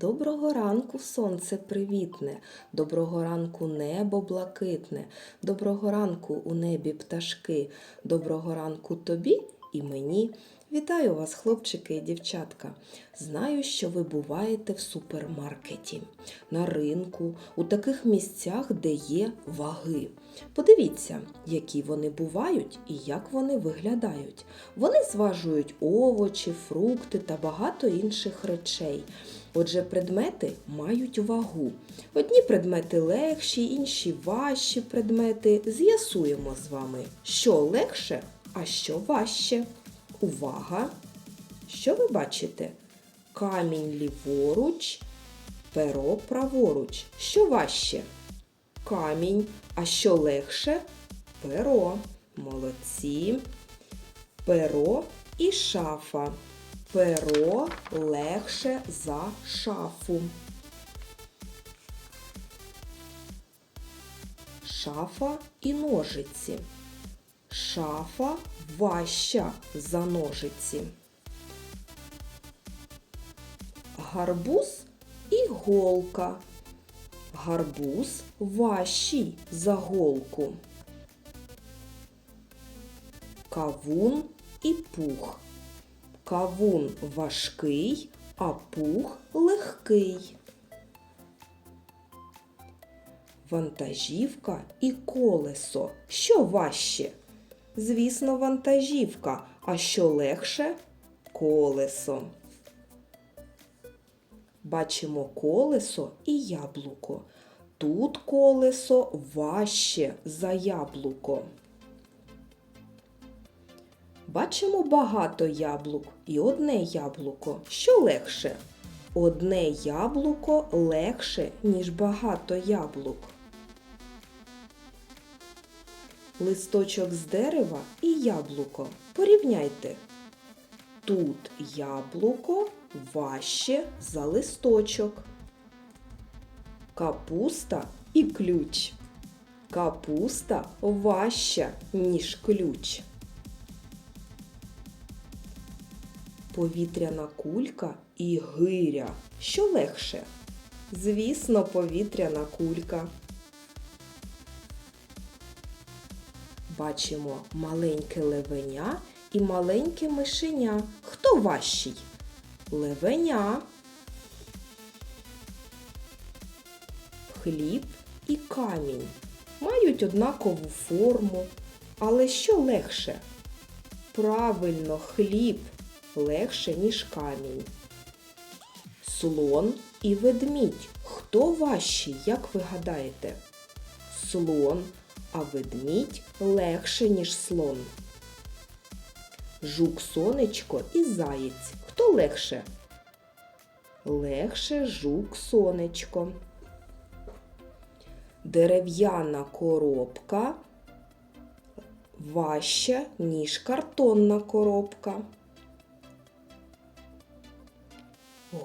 Доброго ранку, сонце привітне, доброго ранку небо блакитне, доброго ранку у небі пташки, доброго ранку тобі і мені. Вітаю вас, хлопчики і дівчатка. Знаю, що ви буваєте в супермаркеті, на ринку, у таких місцях, де є ваги. Подивіться, які вони бувають і як вони виглядають. Вони зважують овочі, фрукти та багато інших речей. Отже, предмети мають вагу. Одні предмети легші, інші важчі предмети. З'ясуємо з вами, що легше, а що важче. Увага! Що ви бачите? Камінь ліворуч, перо праворуч. Що важче? Камінь. А що легше? Перо. Молодці. Перо і шафа. Перо легше за шафу. Шафа і ножиці. Шафа важча за ножиці. Гарбуз і голка. Гарбуз важчий за голку. Кавун і пух. Кавун важкий, а пух легкий. Вантажівка і колесо. Що важче? Звісно, вантажівка. А що легше? Колесо. Бачимо колесо і яблуко. Тут колесо важче за яблуко. Бачимо багато яблук і одне яблуко. Що легше? Одне яблуко легше, ніж багато яблук. Листочок з дерева і яблуко. Порівняйте. Тут яблуко важче за листочок. Капуста і ключ. Капуста важча, ніж ключ. Повітряна кулька і гиря. Що легше? Звісно, повітряна кулька. Бачимо маленьке левеня і маленьке мишеня. Хто важчий? Левеня. Хліб і камінь мають однакову форму. Але що легше? Правильно, хліб легше, ніж камінь. Слон і ведмідь. Хто важчий, як ви гадаєте? Слон, а ведмідь легше, ніж слон. Жук сонечко і заєць. Хто легше? Легше жук сонечко. Дерев'яна коробка важча, ніж картонна коробка.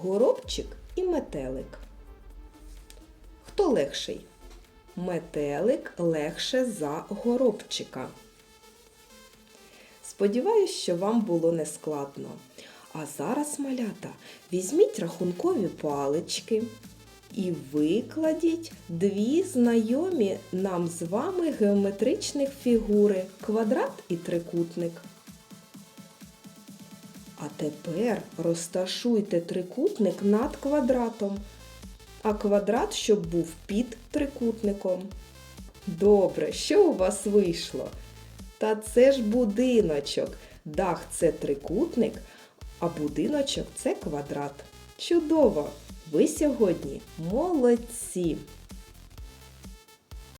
Горобчик і метелик. Хто легший? Метелик легше за горобчика. Сподіваюсь, що вам було нескладно. А зараз, малята, візьміть рахункові палички і викладіть дві знайомі нам з вами геометричних фігури квадрат і трикутник. А тепер розташуйте трикутник над квадратом, а квадрат, щоб був під трикутником. Добре, що у вас вийшло? Та це ж будиночок. Дах це трикутник, а будиночок це квадрат. Чудово! Ви сьогодні молодці!